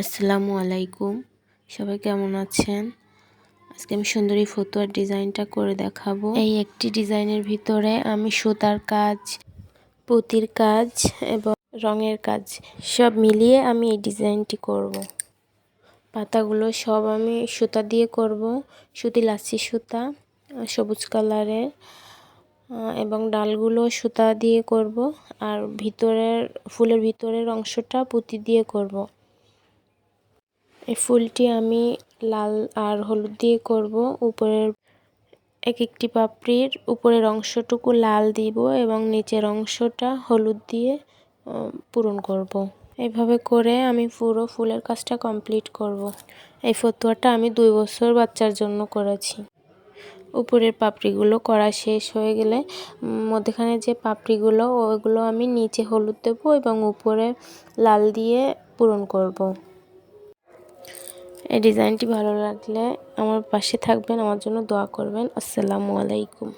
আসসালামু আলাইকুম। সবাই কেমন আছেন? আজকে আমি সুন্দরী ফতুয়ার ডিজাইনটা করে দেখাবো। এই একটি ডিজাইনের ভিতরে আমি সুতার কাজ, পুতির কাজ এবং রঙের কাজ সব মিলিয়ে আমি এই ডিজাইনটি করব। পাতাগুলো সব আমি সুতা দিয়ে করব। সুতি লাচ্ছি সুতা, সবুজ কালারের এবং ডালগুলো সুতা দিয়ে করব। আর ভিতরের, ফুলের ভিতরের অংশটা পুঁতি দিয়ে করব। এই ফুলটি আমি লাল আর হলুদ দিয়ে করব উপরের এক একটি পাপড়ির উপরের অংশটুকু লাল দিব এবং নিচের অংশটা হলুদ দিয়ে পূরণ করব। এইভাবে করে আমি পুরো ফুলের কাজটা কমপ্লিট করব। এই ফতুয়াটা আমি দুই বছর বাচ্চার জন্য করেছি উপরের পাপড়িগুলো করা শেষ হয়ে গেলে মধ্যেখানে যে পাপড়িগুলো ওইগুলো আমি নিচে হলুদ দেবো এবং উপরে লাল দিয়ে পূরণ করব। এই ডিজাইনটি ভালো লাগলে আমার পাশে থাকবেন আমার জন্য দোয়া করবেন। আসসালামু আলাইকুম।